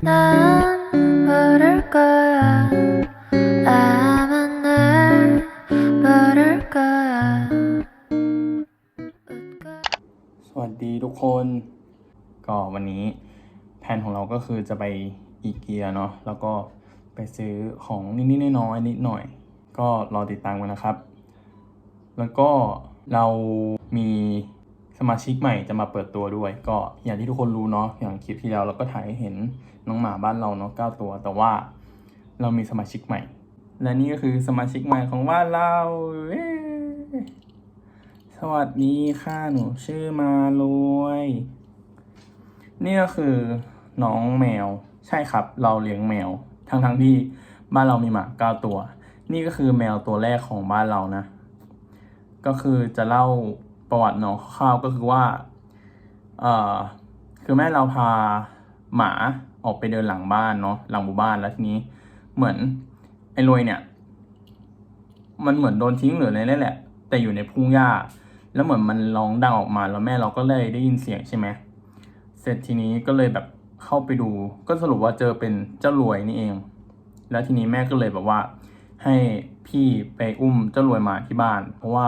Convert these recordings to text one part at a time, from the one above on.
난 모를 거야 아마 날 모를 거야 웃고 สวัสดีทุกคน ก็วันนี้แผนของเราก็คือจะไปอีเกียเนาะแล้วก็ไปซื้อของนิดๆน้อยๆนิดหน่อย ก็รอติดตามกันนะครับ แล้วก็เรามี สมาชิกใหม่จะมาเปิดตัวด้วย ก็อย่างที่ทุกคนรู้เนาะอย่างคลิปที่แล้วเราก็ถ่ายให้เห็นน้องหมาบ้านเราเนาะเก้าตัว แต่ว่าเรามีสมาชิกใหม่ และนี่ก็คือสมาชิกใหม่ของบ้านเราสวัสดีค่ะหนูชื่อมารวยนี่ก็คือน้องแมวใช่ครับ เราเลี้ยงแมว ทั้งทั้งที่บ้านเรามีหมาเก้าตัว นี่ก็คือแมวตัวแรกของบ้านเรานะ ก็คือจะเล่า ประวัติเน้องคร่าวก็คือว่าเอ่อคือแม่เราพาหมาออกไปเดินหลังบ้านเนาะหลังหมู่บ้านแล้วทีนี้เหมือนไอ้รวยเนี่ย มันเหมือนโดนทิ้งหรืออะไรนี่แหละ แต่อยู่ในพุ่งหญ้า แล้วเหมือนมันร้องดังออกมา แล้วแม่เราก็เลยได้ยินเสียงใช่ไหมเสร็จทีนี้ก็เลยแบบเข้าไปดู ก็สรุปว่าเจอเป็นเจ้ารวยนี่เอง แล้วทีนี้แม่ก็เลยแบบว่า ให้พี่ไปอุ้มเจ้ารวยมาที่บ้าน เพราะว่า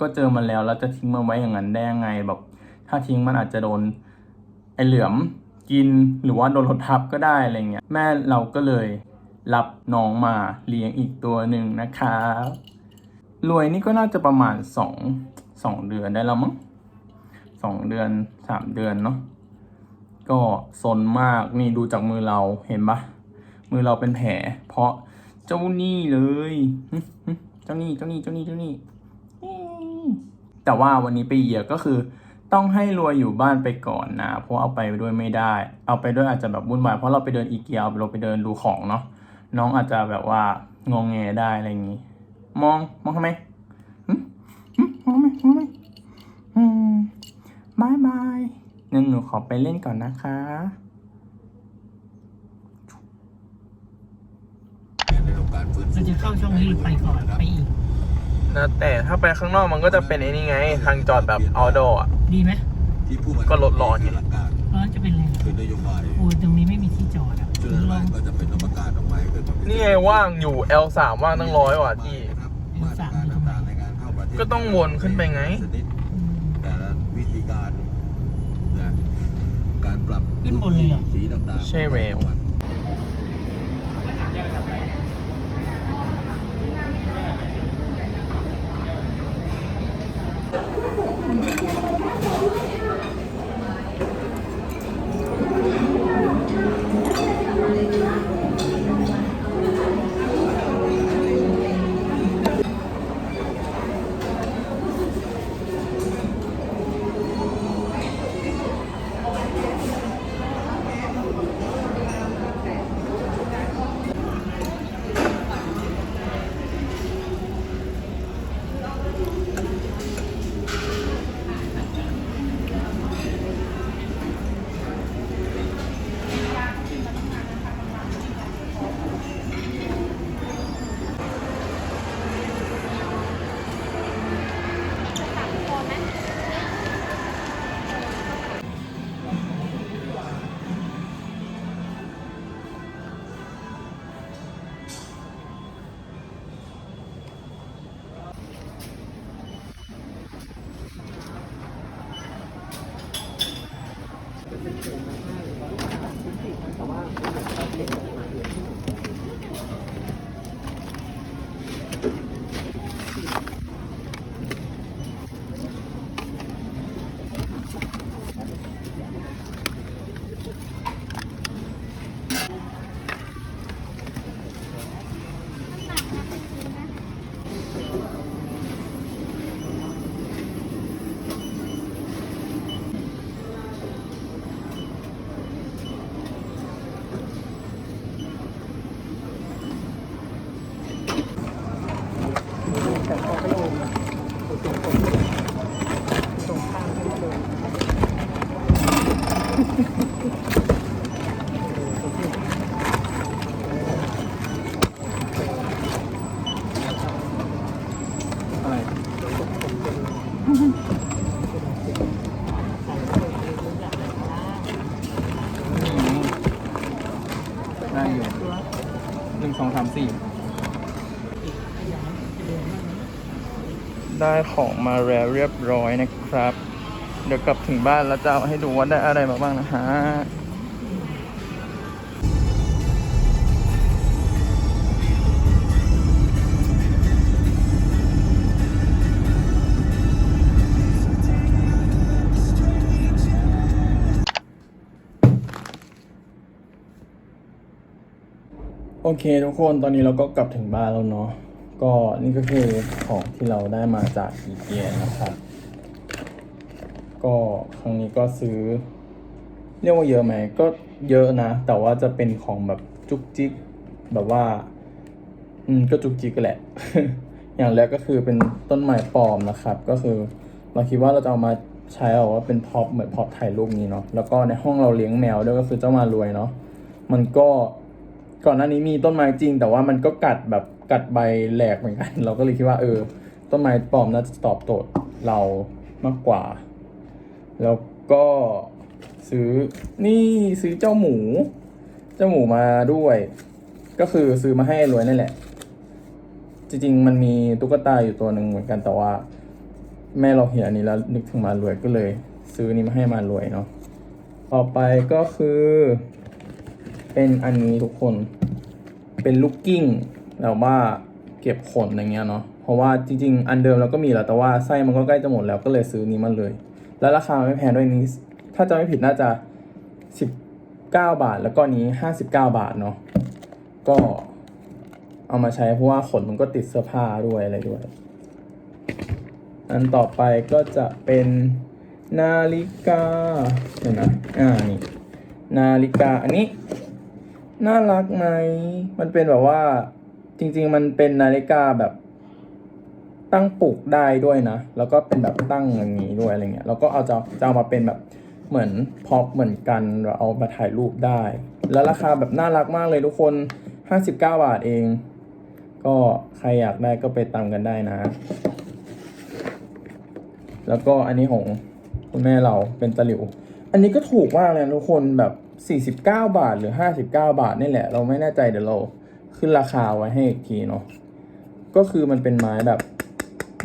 ก็เจอมันแล้วแล้วจะทิ้งมันไว้อย่างนั้นได้ยังไงแบบถ้าทิ้งมันอาจจะโดนไอเหลือมกินหรือว่าโดนรถทับก็ได้อะไรเงี้ยแม่เราก็เลยรับน้องมาเลี้ยงอีกตัวหนึ่งนะครับรวยนี่ก็น่าจะประมาณสองสองเดือนได้แล้วมั้งสองเดือนสามเดือนเนาะก็ซนมากนี่ดูจากมือเราเห็นปะมือเราเป็นแผล เพราะเจ้านี่เลย เจ้านี่เจ้านี่เจ้านี่เจ้านี่ แต่ว่าวันนี้ไปเหยียก็คือต้องให้รวยอยู่บ้านไปก่อนนะ เพราะเอาไปด้วยไม่ได้ เอาไปด้วยอาจจะแบบวุ่นวายเพราะเราไปเดินอีเกียเราไปเดินดูของเนาะน้องอาจจะแบบว่างงแงได้อะไรอย่างงี้ มองมองทำไมหึหึมองทำไมมองทำไมอืมบายบายงั้นหนูขอไปเล่นก่อนนะคะเราจะเข้าช่องนี้หรือไปก่อนไปอีก นะแต่ถ้าไปข้างนอกมันก็จะเป็นไอ้นี่ไง ทางจอดแบบ outdoor อะ ดีไหมก็ลดร้อนไง ร้อนจะเป็นไรคือนโยบายโอ้ยตรงนี้ไม่มีที่จอดอะจุดลแรอกงก็จะเป็นนวัตกรรมออกมาให้เกิดความนี่ไงว่างอยู่ L3 ว่างตั้งร้อยว่ะที่ มาตรการต่างๆในการเข้าประเทศก็ต้องวนขึ้นไปไง ชนิดแต่ละวิธีการนะการปรับขึ้นบนเลยเหรอ สีต่างๆใช่เวลเ ได้ของมาแล้วเรียบร้อยนะครับ เดี๋ยวกลับถึงบ้านแล้วจะเอาให้ดูว่าได้อะไรมาบ้างนะฮะโอเคทุกคนตอนนี้เราก็กลับถึงบ้านแล้วเนาะ ก็นี่ก็คือของที่เราได้มาจากอีเกียนะครับ ก็ครั้งนี้ก็ซื้อ เรียกว่าเยอะไหมก็เยอะนะ แต่ว่าจะเป็นของแบบจุกจิกแบบว่า อืมก็จุกจิกกันแหละ อย่างแรกก็คือเป็นต้นไม้ปลอมนะครับ ก็คือเราคิดว่าเราจะเอามาใช้เอาว่าเป็นพ็อปเหมือนพ็อปถ่ายรูปนี้เนาะแล้วก็ในห้องเราเลี้ยงแมวด้วยก็คือเจ้ามารวยเนาะมันก็ก่อนหน้านี้มีต้นไม้จริง แต่ว่ามันก็กัดแบบ กัดใบแหลกเหมือนกัน เราก็เลยคิดว่าเออ ต้นไม้ปลอมน่าจะตอบโจทย์เรามากกว่า แล้วก็ซื้อนี่ซื้อเจ้าหมู เจ้าหมูมาด้วย ก็คือซื้อมาให้รวยนั่นแหละ จริงๆ มันมีตุ๊กตาอยู่ตัวหนึ่งเหมือนกันแต่ว่า แม่เราเห็นอันนี้แล้วนึกถึงมารวยก็เลย ซื้อนี้มาให้มารวยเนาะต่อไปก็คือ เป็นอันนี้ทุกคน เป็นลูกกิ้ง แบบว่าเก็บขนอย่างเงี้ยเนาะเพราะว่าจริง ๆ อันเดิมเราก็มีแล้วแต่ว่าไส้มันก็ใกล้จะหมดแล้วก็เลยซื้อนี้มาเลย แล้วราคาไม่แพงด้วยนี้ ถ้าจะไม่ผิดน่าจะสิบเก้าบาท แล้วก็นี้ห้าสิบเก้าบาทเนาะก็เอามาใช้เพราะว่าขนมันก็ติดเสื้อผ้าด้วยอะไรด้วย อันต่อไปก็จะเป็นนาฬิกาเห็นไหมอ่านี่นาฬิกาอันนี้ น่ารักไหม มันเป็นแบบว่า ริง ๆ มันเป็นนาฬิกาแบบตั้งปลุกได้ด้วยนะ แล้วก็เป็นแบบตั้งอย่างนี้ด้วยอะไรเงี้ย แล้วก็เอาจะจะเอามาเป็นแบบเหมือนพ็อปเหมือนกันเราเอามาถ่ายรูปได้ แล้วราคาแบบน่ารักมากเลยทุกคน 59 บาทเอง ก็ใครอยากได้ก็ไปตามกันได้นะ แล้วก็อันนี้ของคุณแม่เราเป็นตะหลิว อันนี้ก็ถูกมากเลยทุกคนแบบ 49 บาทหรือ 59 บาทนี่แหละ เราไม่แน่ใจเดี๋ยวเรา ขึ้นราคาไว้ให้อีกทีเนาะก็คือมันเป็นไม้แบบ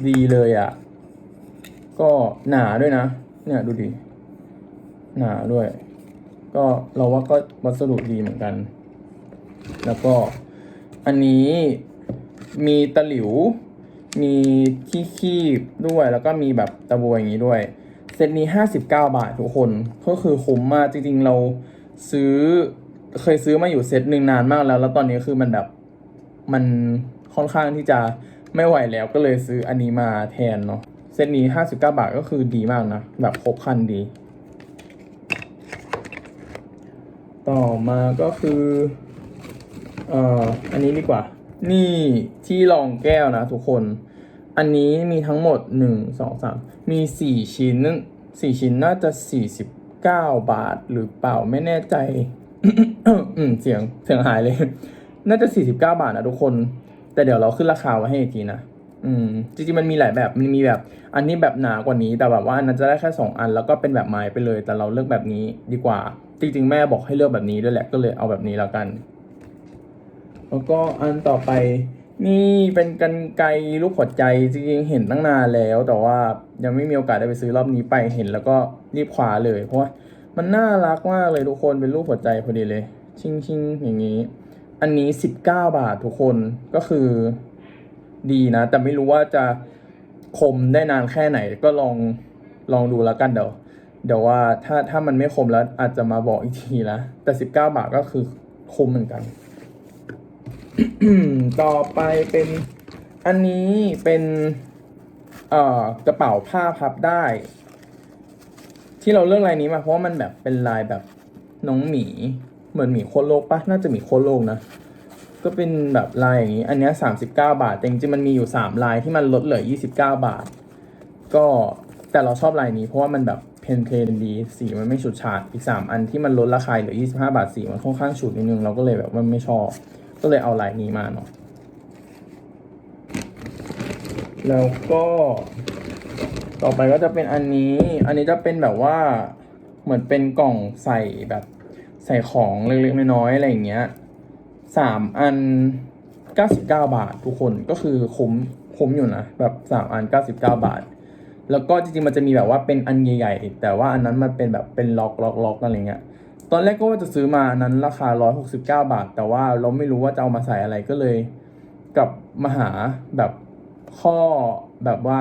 ดีเลยอะ่ะ ก็หนาด้วยนะ เนี่ยดูดิ หนาด้วย ก็เราว่าก็วัสดุดีเหมือนกัน แล้วก็อันนี้มีตะหลิว มีขี้คีบด้วย แล้วก็มีแบบตะบัวอย่างนี้ด้วย เซตนี้ห้าสิบเก้าบาททุกคน ก็คือคุ้มมากจริงๆเราซื้อ เคยซื้อมาอยู่เซตหนึ่งนานมากแล้ว แล้วตอนนี้คือมันแบบมันค่อนข้างที่จะไม่ไหวแล้วก็เลยซื้ออันนี้มาแทนเนาะเซตนี้ห้าสิบเก้าบาทก็คือดีมากนะ แบบครบคันดี ต่อมาก็คือเอ่ออันนี้ดีกว่า นี่ที่รองแก้วนะทุกคน อันนี้มีทั้งหมดหนึ่งสองสามมีสี่ชิ้นสี่ชิ้นน่าจะสี่สิบเก้าบาทหรือเปล่าไม่แน่ใจ อืมเสียงเสียงหายเลย น่าจะสี่สิบเก้าบาทนะทุกคน แต่เดี๋ยวเราขึ้นราคาไว้ให้อีกทีนะอืมจริงๆมันมีหลายแบบมันมีแบบ อันนี้แบบหนากว่านี้ แต่แบบว่าอันนั้นจะได้แค่สองอัน แล้วก็เป็นแบบไม้ไปเลย แต่เราเลือกแบบนี้ดีกว่า จริง ๆ แม่บอกให้เลือกแบบนี้ด้วยแหละก็เลยเอาแบบนี้แล้วกัน แล้วก็อันต่อไป นี่เป็นกันไกรรูปหัวใจจริงๆเห็นตั้งนานแล้ว แต่ว่ายังไม่มีโอกาสได้ไปซื้อรอบนี้ไปเห็นแล้วก็รีบคว้าเลยเพราะว่า มันน่ารักมากเลยทุกคนเป็นรูปหัวใจพอดีเลย ชิงชิงๆอย่างนี้ อันนี้สิบเก้าบาททุกคนก็คือดีนะ แต่ไม่รู้ว่าจะคมได้นานแค่ไหนก็ลองลองดูแล้วกันเดี๋ยวเดี๋ยวว่าถ้าถ้ามันไม่คมแล้วอาจจะมาบอกอีกทีนะแต่สิบเก้าบาทก็คือคมเหมือนกัน ต่อไปเป็นอันนี้เป็นเอ่อกระเป๋าผ้าพับได้ ที่เราเลือกลายนี้มาเพราะว่ามันแบบเป็นลายแบบน้องหมีเหมือนหมีโคโลกปะน่าจะหมีโคโลกนะ ก็เป็นแบบลายอย่างนี้ อันนี้สามสิบเก้าบาทแต่จริงๆมันมีอยู่สามลายที่มันลดเหลือยี่สิบเก้าบาท ก็แต่เราชอบลายนี้เพราะว่ามันแบบเพนเพนดีสีมันไม่ฉูดฉาดอีกสามอันที่มันลดราคาเหลือยี่สิบห้าบาทสีมันค่อนข้างฉูดนิดนึงเราก็เลยแบบว่าไม่ชอบ ก็เลยเอาลายนี้มาเนาะแล้วก็ ต่อไปก็จะเป็นอันนี้ อันนี้จะเป็นแบบว่าเหมือนเป็นกล่องใส่แบบใส่ของเล็กๆน้อยๆอะไรอย่างเงี้ยสามอันเก้าสิบเก้าบาททุกคนก็คือคุ้มคุ้มอยู่นะแบบสามอันเก้าสิบเก้าบาท แล้วก็จริงๆมันจะมีแบบว่าเป็นอันใหญ่ๆ แต่ว่าอันนั้นมันเป็นแบบเป็นล็อกล็อกล็อกอะไรเงี้ยตอนแรกก็ว่าจะซื้อมาอันนั้นราคาร้อยหกสิบเก้าบาท แต่ว่าเราไม่รู้ว่าจะเอามาใส่อะไรก็เลยกลับมาหาแบบข้อแบบว่า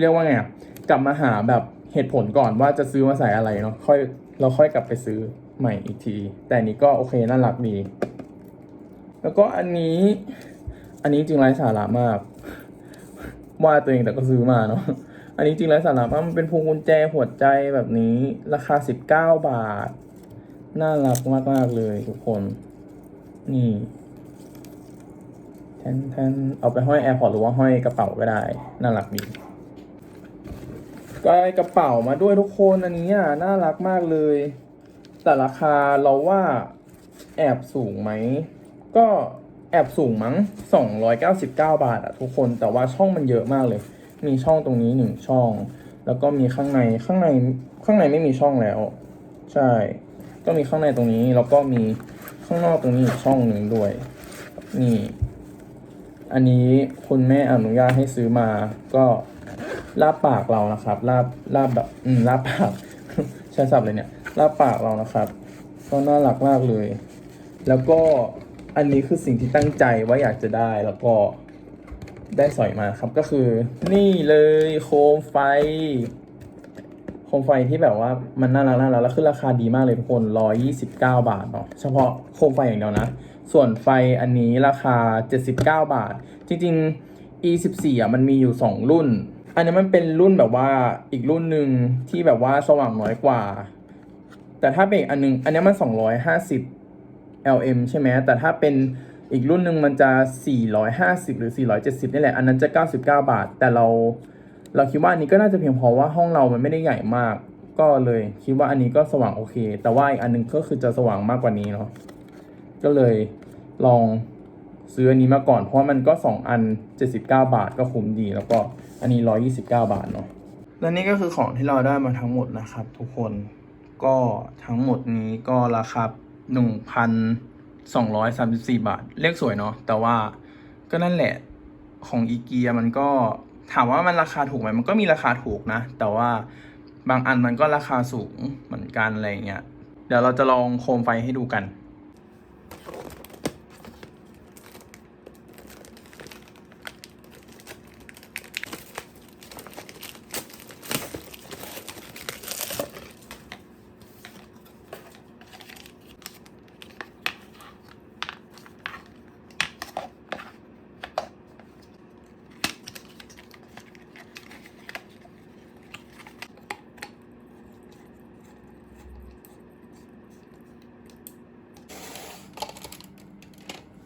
เรียกว่าไงอะกลับมาหาแบบเหตุผลก่อนว่าจะซื้อมาใส่อะไรเนาะค่อยเราค่อยกลับไปซื้อใหม่อีกที แต่นี้ก็โอเคน่ารักดี แล้วก็อันนี้ อันนี้จริงไร้สาระมากว่าตัวเองแต่ก็ซื้อมาเนาะอันนี้จริงไร้สาระมากมันเป็นพวงกุญแจหัวใจแบบนี้ราคาสิบเก้าบาท น่ารักมากๆเลยทุกคน นี่แทนแทนเอาไปห้อยแอร์พอร์ตหรือว่าห้อยกระเป๋าก็ได้ น่ารักดี ก็กระเป๋ามาด้วยทุกคนอันนี้อะน่ารักมากเลย แต่ราคาเราว่าแอบสูงไหม ก็แอบสูงมั้ง 299 บาทอะทุกคนแต่ว่าช่องมันเยอะมากเลย มีช่องตรงนี้หนึ่งช่อง แล้วก็มีข้างในข้างในข้างในไม่มีช่องแล้ว ใช่ ก็มีข้างในตรงนี้แล้วก็มีข้างนอกตรงนี้อีกช่องหนึ่งด้วย นี่ อันนี้คุณแม่อนุญาตให้ซื้อมาก็ ลาบปากเรานะครับลาบลาบแบบอืมลาบปากใช้ศัพท์เลยเนี่ยลาบปากเรานะครับ ก็น่ารักมากเลย แล้วก็อันนี้คือสิ่งที่ตั้งใจว่าอยากจะได้แล้วก็ได้สอยมาครับก็คือ นี่เลยโคมไฟ โคมไฟที่แบบว่ามันน่ารักน่ารักแล้วคือราคาดีมากเลยทุกคนร้อยยี่สิบเก้าบาทเนาะเฉพาะโคมไฟอย่างเดียวนะ ส่วนไฟอันนี้ราคาเจ็ดสิบเก้าบาท จริง ๆ e สิบสี่อะมันมีอยู่สองรุ่น อันนี้มันเป็นรุ่นแบบว่าอีกรุ่นหนึ่งที่แบบว่าสว่างน้อยกว่า แต่ถ้าเป็นอันนึง อันนี้มันสองร้อยห้าสิบ LM ใช่ไหมแต่ถ้าเป็นอีกรุ่นหนึ่งมันจะ 450 หรือ 470 นี่แหละ อันนั้นจะ 99 บาท แต่เราเราคิดว่าอันนี้ก็น่าจะเพียงพอว่าห้องเรามันไม่ได้ใหญ่มาก ก็เลยคิดว่าอันนี้ก็สว่างโอเค แต่ว่าอีกอันนึงก็คือจะสว่างมากกว่านี้เนาะก็เลยลองซื้ออันนี้มาก่อนเพราะมันก็ 2 อัน 79 บาทก็คุ้มดีแล้วก็ อันนี้ 129 บาทเนาะ และนี่ก็คือของที่เราได้มาทั้งหมดนะครับ ทุกคน ก็ทั้งหมดนี้ก็ราคาหนึ่งพันสองร้อยสามสิบบาท เลขสวยเนาะ แต่ว่าก็นั่นแหละของอีเกียมันก็ถามว่ามันราคาถูกไหมมันก็มีราคาถูกนะ แต่ว่าบางอันมันก็ราคาสูงเหมือนกันอะไรเงี้ย เดี๋ยวเราจะลองโคมไฟให้ดูกัน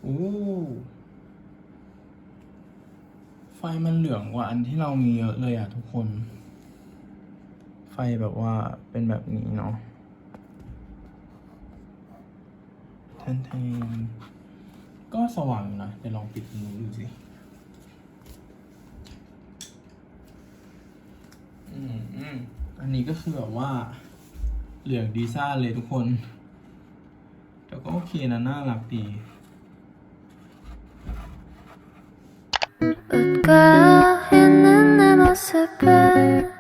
โอ้ไฟมันเหลืองกว่าอันที่เรามีเยอะเลยอะทุกคน ไฟแบบว่าเป็นแบบนี้เนาะแทนแทนก็สว่างอยู่นะเดี๋ยวลองปิดมือดูสิอืมอืมอันนี้ก็คือแบบว่า เหลืองดีซ่าเลยทุกคน แต่ก็โอเคนะ น่ารักดี 웃고 있는 내 모습은